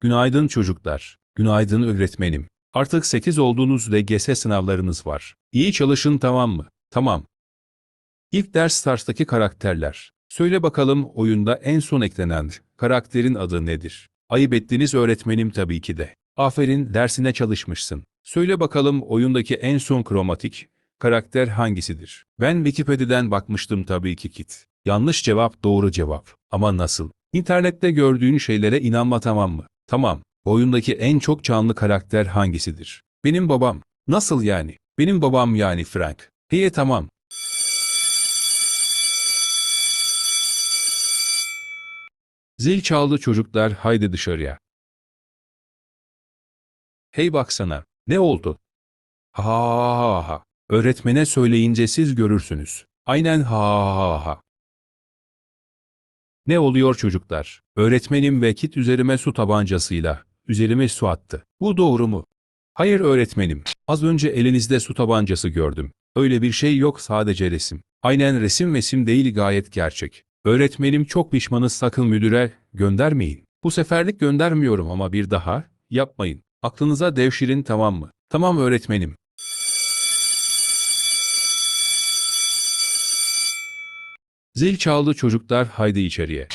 Günaydın çocuklar. Günaydın öğretmenim. Artık 8 olduğunuz LGS sınavlarınız var. İyi çalışın tamam mı? Tamam. İlk ders Stars'taki karakterler. Söyle bakalım oyunda en son eklenen karakterin adı nedir? Ayıp ettiniz öğretmenim tabii ki de. Aferin dersine çalışmışsın. Söyle bakalım oyundaki en son kromatik karakter hangisidir? Ben Wikipedia'dan bakmıştım tabii ki Kit. Yanlış cevap doğru cevap. Ama nasıl? İnternette gördüğün şeylere inanma tamam mı? Tamam. Oyundaki en çok canlı karakter hangisidir? Benim babam. Nasıl yani? Benim babam yani Frank. Hiye tamam. Zil çaldı çocuklar haydi dışarıya. Hey baksana. Ne oldu? Ha ha ha ha. Öğretmene söyleyince siz görürsünüz. Aynen ha ha ha. Ne oluyor çocuklar? Öğretmenim ve kit üzerime su tabancasıyla, üzerime su attı. Bu doğru mu? Hayır öğretmenim. Az önce elinizde su tabancası gördüm. Öyle bir şey yok sadece resim. Aynen resim mesim değil gayet gerçek. Öğretmenim çok pişmanız sakın müdüre göndermeyin. Bu seferlik göndermiyorum ama bir daha yapmayın. Aklınıza devşirin tamam mı? Tamam öğretmenim. Zil çaldı çocuklar haydi içeriye.